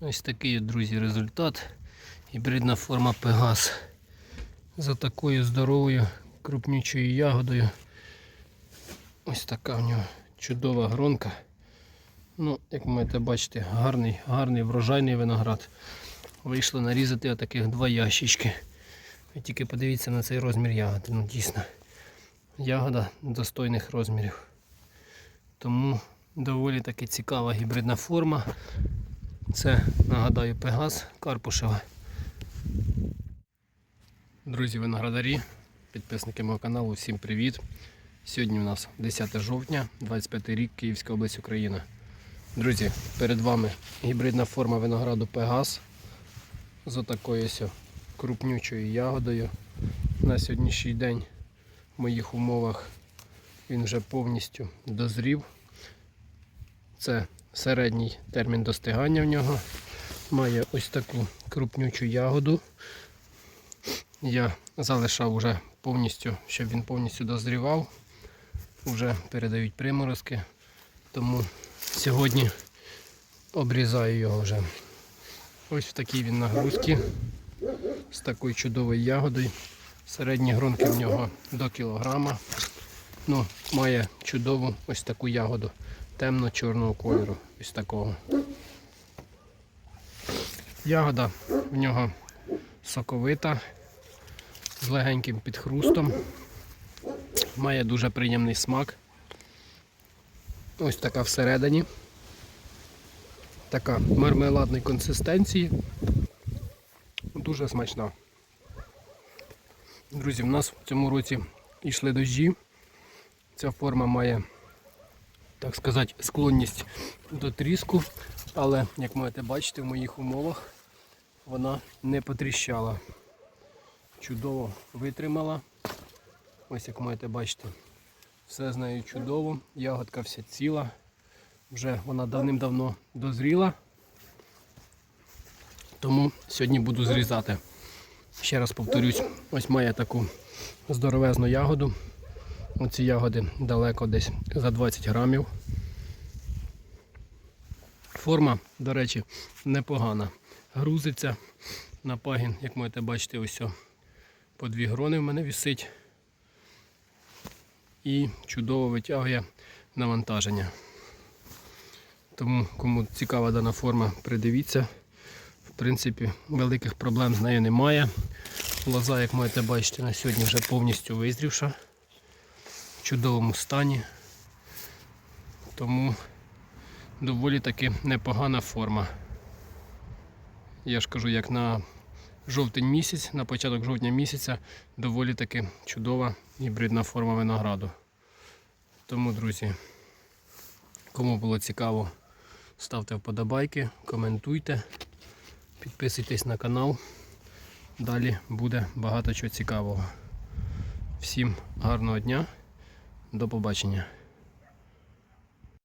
Ось такий, друзі, результат. Гібридна форма Пегас. За такою здоровою крупнючою ягодою. Ось така в нього чудова гронка. Ну, як можете бачити, гарний, гарний врожайний виноград. Вийшло нарізати отаких два ящички. Ви тільки подивіться на цей розмір ягоди. Ну дійсно. Ягода достойних розмірів. Тому доволі таки цікава гібридна форма. Це, нагадаю, Пегас Карпушева. Друзі, виноградарі, підписники мого каналу, всім привіт. Сьогодні у нас 10 жовтня, 25 рік, Київська область, Україна. Друзі, перед вами гібридна форма винограду Пегас з отакою крупнючою ягодою. На сьогоднішній день в моїх умовах він вже повністю дозрів. Це середній термін достигання в нього. Має ось таку крупнючу ягоду. Я залишав уже повністю, щоб він повністю дозрівав. Вже передають приморозки. Тому сьогодні обрізаю його вже. Ось в такій він нагрузці з такою чудовою ягодою. Середні грунки в нього до кілограма. Ну, має чудову ось таку ягоду темно-чорного кольору. Ось такого. Ягода в нього соковита, з легеньким підхрустом. Має дуже приємний смак. Ось така всередині. Така мармеладної консистенції. Дуже смачна. Друзі, в нас в цьому році йшли дощі. Ця форма має, так сказати, склонність до тріску, але, як можете бачити, в моїх умовах вона не потріщала. Чудово витримала. Ось як можете бачити, все з нею чудово, ягодка вся ціла. Вже вона давним-давно дозріла. Тому сьогодні буду зрізати. Ще раз повторюсь, ось має таку здоровезну ягоду. Оці ягоди далеко десь за 20 грамів. Форма, до речі, непогана. Грузиться на пагін, як можете бачити, ось по дві грони в мене висить. І чудово витягує навантаження. Тому, кому цікава дана форма, придивіться. В принципі, великих проблем з нею немає. Лоза, як можете бачити, на сьогодні вже повністю визрівша чудовому стані. Тому доволі таки непогана форма. Я ж кажу, як на жовтень місяць, на початок жовтня місяця доволі таки чудова гібридна форма винограду. Тому, друзі, кому було цікаво, ставте вподобайки, коментуйте, підписуйтесь на канал. Далі буде багато чого цікавого. Всім гарного дня, до побачення.